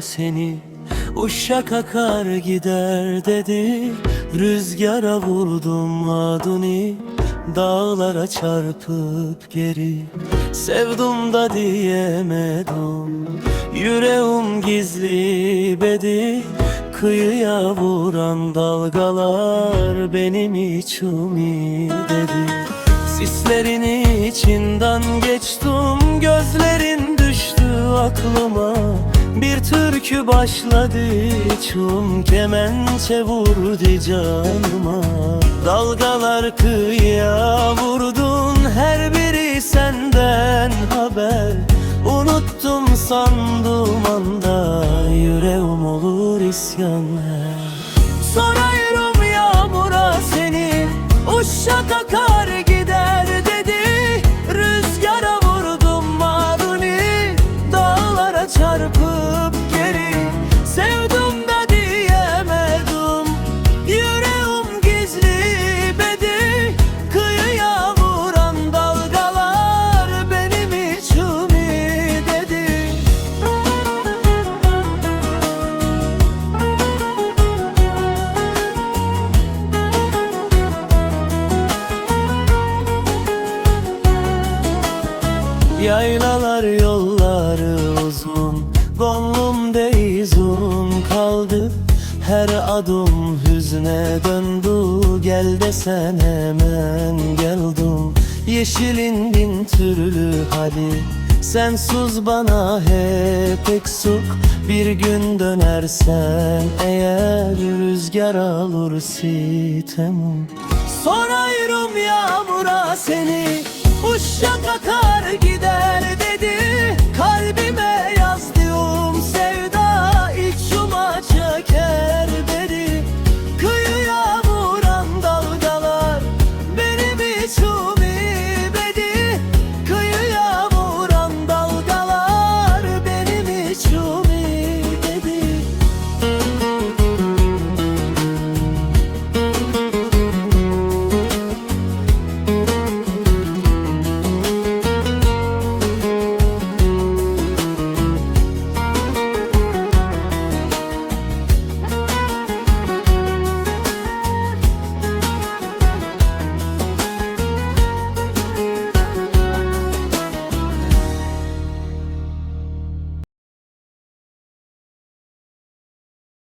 seni Uşak akar gider dedi. Rüzgara vurdum adını Dağlara çarpıp geri. Sevdum da diyemedim Yüreğim gizli bedi. Kıyıya vuran dalgalar Benim içimi dedi. Sislerin içinden geçtim Gözlerin aklıma Bir türkü başladı. Çum kemençe vurdu canıma. Dalgalar kıyıya vurdun Her biri senden haber. Unuttum sandım anda Yüreğim olur isyan her Sorarım yağmura seni Uşak akar Yaylalar yolları uzun Gönlümde izun kaldı. Her adım hüzne döndü Gel desen hemen geldim Yeşilin bin türlü hali Sensiz bana hep eksik Bir gün dönersen eğer Rüzgar alır sitemim Sorarım yağmura seni Uşak akar gider